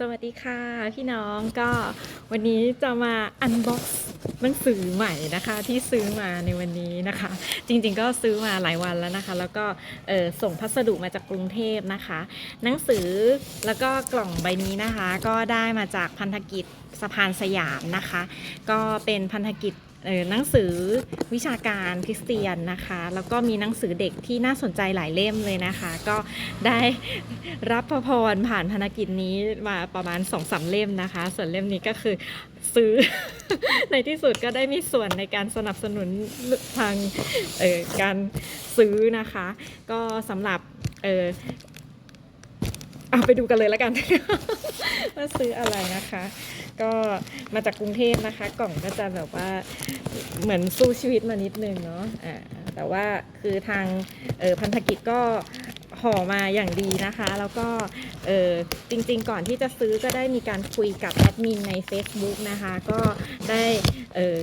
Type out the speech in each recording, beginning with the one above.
สวัสดีค่ะพี่น้องก็วันนี้จะมาอันบ็อกซ์หนังสือใหม่นะคะที่ซื้อมาในวันนี้นะคะ จริงๆก็ซื้อมาหลายวันแล้วนะคะ แล้วก็ส่งพัสดุมาจากกรุงเทพนะคะ หนังสือแล้วก็กล่องใบนี้นะคะ ก็ได้มาจากพันธกิจสะพานสยามนะคะ ก็เป็นพันธกิจ หนังสือวิชาการคริสเตียนนะคะ แล้วก็มีหนังสือเด็กที่น่าสนใจหลายเล่มเลยนะคะ ก็ได้รับพระพรผ่านพันธกิจนี้มาประมาณ2อสาเล่มนะคะ ส่วนเล่มนี้ก็คือซื้อ ในที่สุดก็ได้มีส่วนในการสนับสนุนทางการซื้อนะคะ ก็สำหรับ เอาไปดูกันเลยแล้วกัน ว่าซื้ออะไรนะคะ ก็มาจากกรุงเทพนะคะ กล่องก็จะแบบว่าเหมือนสู้ชีวิตมานิดนึงเนาะอ่าแต่ว่าคือทางออพันธกิจก็ห่อมาอย่างดีนะคะ แล้วก็เออจริงๆ ก่อนที่จะซื้อก็ได้มีการคุยกับแอดมินใน Facebook นะคะ ก็ได้เออ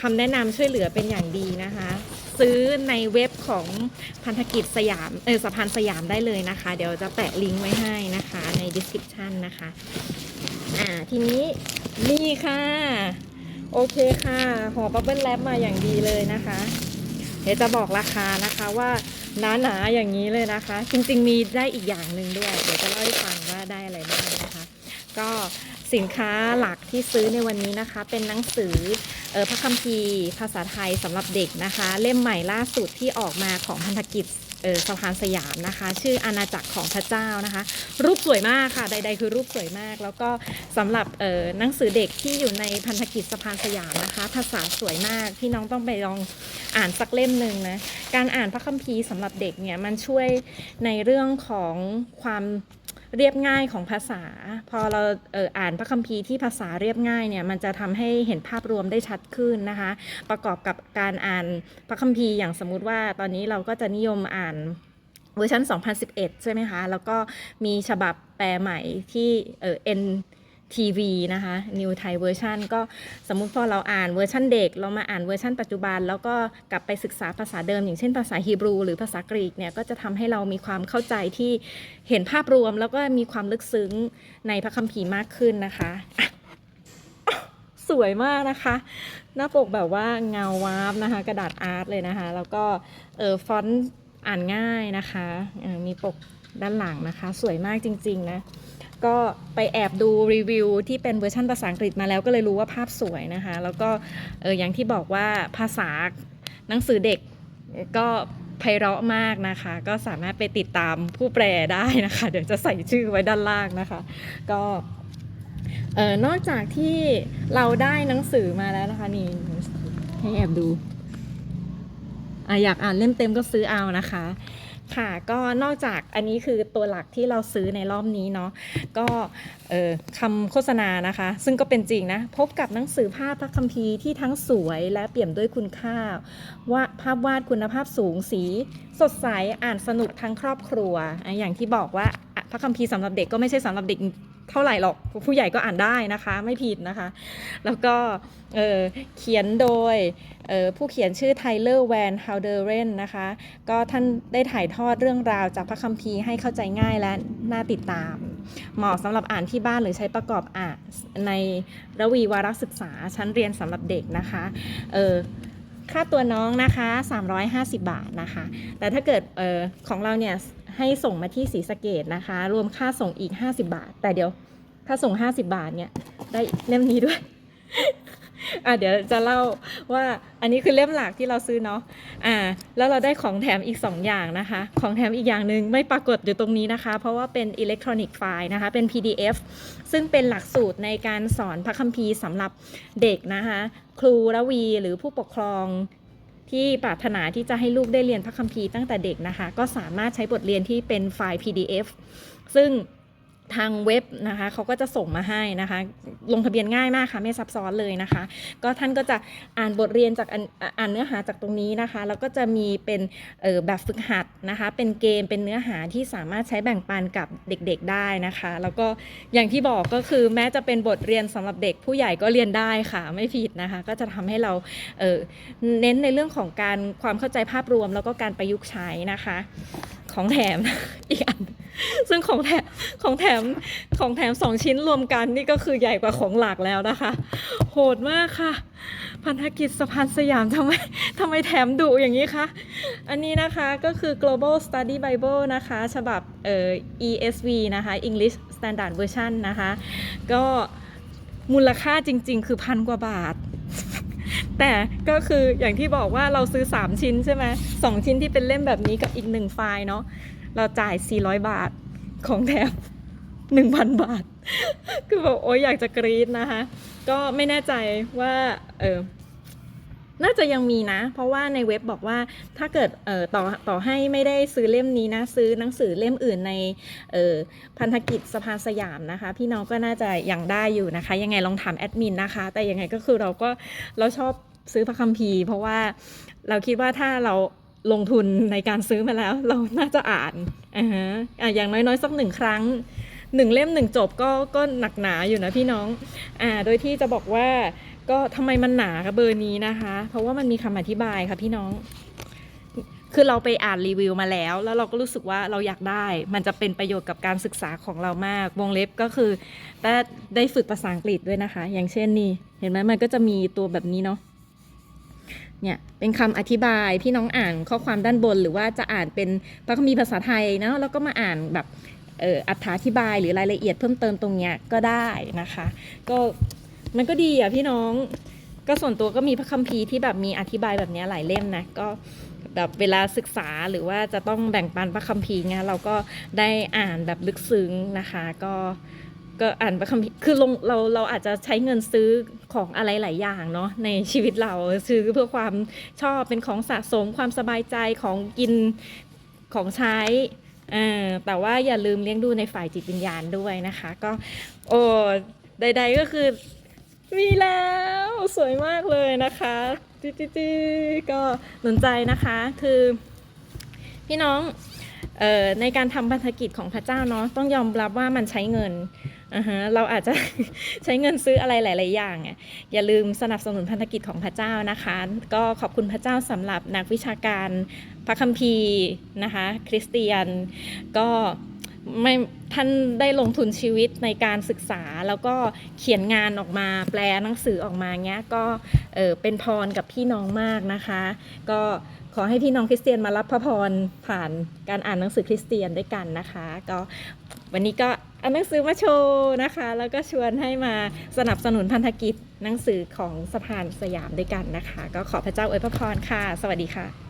คำแนะนำช่วยเหลือเป็นอย่างดีนะคะ ซื้อในเว็บของพันธกิจสยามเออสะพานสยามได้เลยนะคะ เดี๋ยวจะแปะลิงก์ไว้ให้นะคะใน description นะคะ อ่าทีนี้นี่ค่ะ โอเคค่ะห่อบับเบิ้ลแรปมาอย่างดีเลยนะคะ เดี๋ยวจะบอกราคานะคะว่าหนาๆอย่างนี้เลยนะคะ จริงๆมีได้อีกอย่างหนึ่งด้วย เดี๋ยวจะเล่าให้ฟังว่าได้อะไรบ้างนะคะ ก็สินค้าหลักที่ซื้อในวันนี้นะคะ เป็นหนังสือ พระคัมภีร์ภาษาไทยสำหรับเด็กนะคะ เล่มใหม่ล่าสุดที่ออกมาของพันธกิจออสะพานสยามนะคะ ชื่ออาณาจักรของพระเจ้านะคะ รูปสวยมากค่ะ ใด ๆ คือรูปสวยมาก แล้วก็สำหรับหนังสือเด็กที่อยู่ในพันธกิจสะพานสยามนะคะ ภาษาสวยมากพี่น้องต้องไปลองอ่านสักเล่มหนึ่งนะการอ่านพระคัมภีร์สำหรับเด็กเนี่ยมันช่วยในเรื่องของความ เรียบง่ายของภาษา พอเราเอ่ออ่านพระคัมภีร์ที่ภาษาเรียบง่ายเนี่ยมันจะทำให้เห็นภาพรวมได้ชัดขึ้นนะคะ ประกอบกับการอ่านพระคัมภีร์อย่างสมมุติว่าตอนนี้เราก็จะนิยมอ่านเวอร์ชัน2011 ใช่ไหมคะ แล้วก็มีฉบับแปลใหม่ที่เออ N NTV นะคะ New Thai Version ก็สมมุติพอเราอ่านเวอร์ชันเด็ก เรามาอ่านเวอร์ชันปัจจุบัน แล้วก็กลับไปศึกษาภาษาเดิม อย่างเช่นภาษาฮีบรูหรือภาษากรีกเนี่ย ก็จะทำให้เรามีความเข้าใจที่เห็นภาพรวม แล้วก็มีความลึกซึ้งในพระคัมภีร์มากขึ้นนะคะสวยมากนะคะ หน้าปกแบบว่าเงาวาบนะคะ กระดาษอาร์ตเลยนะคะ แล้วก็เออฟอนต์อ่านง่ายนะคะมีปก ด้านหลังนะคะ สวยมากจริง ๆ นะ ก็ไปแอบดูรีวิวที่เป็นเวอร์ชันภาษาอังกฤษมาแล้วก็เลยรู้ว่าภาพสวยนะคะ แล้วก็เอออย่างที่บอกว่าภาษาหนังสือเด็กก็ไพเราะมากนะคะ ก็สามารถไปติดตามผู้แปลได้นะคะ เดี๋ยวจะใส่ชื่อไว้ด้านล่างนะคะ ก็เออนอกจากที่เราได้หนังสือมาแล้วนะคะนี่ให้แอบดูออยากอ่านเล่มเต็มก็ซื้อเอานะคะ ค่ะก็นอกจากอันนี้คือตัวหลักที่เราซื้อในรอบนี้เนาะก็คำโฆษณานะคะ ซึ่งก็เป็นจริงนะ พบกับหนังสือภาพพระคัมภีร์ที่ทั้งสวยและเปี่ยมด้วยคุณค่าว่าภาพวาดคุณภาพสูงสี สดใสอ่านสนุกทั้งครอบครัว อย่างที่บอกว่าพระคัมภีร์สำหรับเด็กก็ไม่ใช่สำหรับเด็ก เท่าไหร่หรอกผู้ใหญ่ก็อ่านได้นะคะ ไม่ผิดนะคะ แล้วก็เเขียนโดยผู้เขียนชื่อไทเลอร์แวนฮาวเดเรนนะคะ ก็ท่านได้ถ่ายทอดเรื่องราวจากพระคัมภีร์ให้เข้าใจง่ายและน่าติดตาม เหมาะสำหรับอ่านที่บ้านหรือใช้ประกอบอ่านในระวีวารศึกษาชั้นเรียนสำหรับเด็กนะคะค่าตัวน้องนะคะ 350 บาทนะคะ แต่ถ้าเกิดออของเราเนี่ย ให้ส่งมาที่ศรีสะเกดนะคะ รวมค่าส่งอีก 50 บาท แต่เดี๋ยวถ้าส่ง 50 บาทเนี่ยได้เล่มนี้ด้วย อะเดี๋ยวจะเล่าว่าอันนี้คือเล่มหลักที่เราซื้อเนาะอ่า แล้วเราได้ของแถมอีก 2 อย่างนะคะ ของแถมอีกอย่างหนึ่งไม่ปรากฏอยู่ตรงนี้นะคะ เพราะว่าเป็นอิเล็กทรอนิกส์ไฟล์นะคะ เป็น PDF ซึ่งเป็นหลักสูตรในการสอนพระคัมภีร์สำหรับเด็กนะคะ ครูระวีหรือผู้ปกครอง ที่ปรารถนาที่จะให้ลูกได้เรียนพระคัมภีร์ตั้งแต่เด็กนะคะ ก็สามารถใช้บทเรียนที่เป็นไฟล์ PDF ซึ่ง ทางเว็บนะคะเขาก็จะส่งมาให้นะคะ ลงทะเบียนง่ายมากค่ะไม่ซับซ้อนเลยนะคะ ก็ท่านก็จะอ่านบทเรียนจากอ่านเนื้อหาจากตรงนี้นะคะ แล้วก็จะมีเป็นแบบฝึกหัดนะคะ เป็นเกมเป็นเนื้อหาที่สามารถใช้แบ่งปันกับเด็กๆได้นะคะ แล้วก็อย่างที่บอกก็คือแม้จะเป็นบทเรียนสำหรับเด็กผู้ใหญ่ก็เรียนได้ค่ะ ไม่ผิดนะคะ ก็จะทำให้เราเเน้นในเรื่องของการความเข้าใจภาพรวม แล้วก็การประยุกต์ใช้นะคะ ของแถมอีกอัน ซึ่งของแถมของแถมของแถมสองชิ้นรวมกันนี่ก็คือใหญ่กว่าของหลักแล้วนะคะ โหดมากค่ะ พันธกิจสะพานสยามทำไมทำไมแถมดุอย่างนี้คะ อันนี้นะคะก็คือ global study bible นะคะ ฉบับเอ่อ ESV นะคะ English Standard Version นะคะ ก็มูลค่าจริง ๆ คือพันกว่าบาทแต่ก็คืออย่างที่บอกว่าเราซื้อ 3 ชิ้นใช่ไหมสองชิ้นที่เป็นเล่มแบบนี้กับอีก 1 ไฟล์เนาะ เราจ่าย 400 บาทของแถม1,000 บาท คือแบบโอ๊ยอยากจะกรี๊ดนะคะ ก็ไม่แน่ใจว่าเออน่าจะยังมีนะ เพราะว่าในเว็บบอกว่าถ้าเกิดเออต่อต่อให้ไม่ได้ซื้อเล่มนี้นะ ซื้อหนังสือเล่มอื่นในเออพันธกิจสภาสยามนะคะ พี่น้องก็น่าจะยังได้อยู่นะคะ ยังไงลองถามแอดมินนะคะ แต่ยังไงก็คือเราก็เราชอบซื้อพระคัมภีร์ เพราะว่าเราคิดว่าถ้าเรา ลงทุนในการซื้อมาแล้ว เราน่าจะอ่านอ่าฮะอะอย่างน้อยๆสักหนึ่งครั้งหนึ่งเล่มหนึ่งจบก็ก็หนักหนาอยู่นะพี่น้องอ่าโดยที่จะบอกว่าก็ทำไมมันหนากับเบอร์นี้นะคะ เพราะว่ามันมีคำอธิบายค่ะพี่น้อง คือเราไปอ่านรีวิวมาแล้ว แล้วเราก็รู้สึกว่าเราอยากได้ มันจะเป็นประโยชน์กับการศึกษาของเรามาก วงเล็บก็คือได้ได้ฝึกภาษาอังกฤษด้วยนะคะ อย่างเช่นนี่ เห็นไหมมันก็จะมีตัวแบบนี้เนาะ เนี่ยเป็นคำอธิบายพี่น้องอ่านข้อความด้านบน หรือว่าจะอ่านเป็นพระคัมภีร์ภาษาไทยเนาะแล้วก็มาอ่านแบบเอ่ออธิบายหรือรายละเอียดเพิ่มเติมตรงเนี้ยก็ได้นะคะ ก็มันก็ดีอะพี่น้องก็ส่วนตัวก็มีพระคัมภีร์ที่แบบมีอธิบายแบบเนี้ยหลายเล่มนะก็แบบเวลาศึกษาหรือว่าจะต้องแบ่งปันพระคัมภีร์เงี้ยเราก็ได้อ่านแบบลึกซึ้งนะคะ ก็ ก็อ่านพระคัมภีร์คือลงเราเราอาจจะใช้เงินซื้อของอะไรหลายอย่างเนาะในชีวิตเราซื้อเพื่อความชอบเป็นของสะสมความสบายใจของกินของใช้แต่ว่าอย่าลืมเลี้ยงดูในฝ่ายจิตวิญญาณด้วยนะคะ ก็โอ้ใด ๆก็คือมีแล้วสวยมากเลยนะคะจิ๊จิก็สนใจนะคะคือพี่น้อง ในการทำพันธกิจของพระเจ้าเนาะต้องยอมรับว่ามันใช้เงินอ่าฮะเราอาจจะใช้เงินซื้ออะไรหลาย ๆ อย่างอะอย่าลืมสนับสนุนพันธกิจของพระเจ้านะคะ ก็ขอบคุณพระเจ้าสำหรับนักวิชาการพระคัมภีร์นะคะ คริสเตียนก็ ไม่ท่านได้ลงทุนชีวิตในการศึกษาแล้วก็เขียนงานออกมาแปลหนังสือออกมาเงี้ยก็เออเป็นพรกับพี่น้องมากนะคะ ก็ขอให้พี่น้องคริสเตียนมารับพระพรผ่านการอ่านหนังสือคริสเตียนด้วยกันนะคะ ก็วันนี้ก็เอาหนังสือมาโชว์นะคะ แล้วก็ชวนให้มาสนับสนุนพันธกิจหนังสือของสะพานสยามด้วยกันนะคะ ก็ขอพระเจ้าอวยพระพรค่ะ สวัสดีค่ะ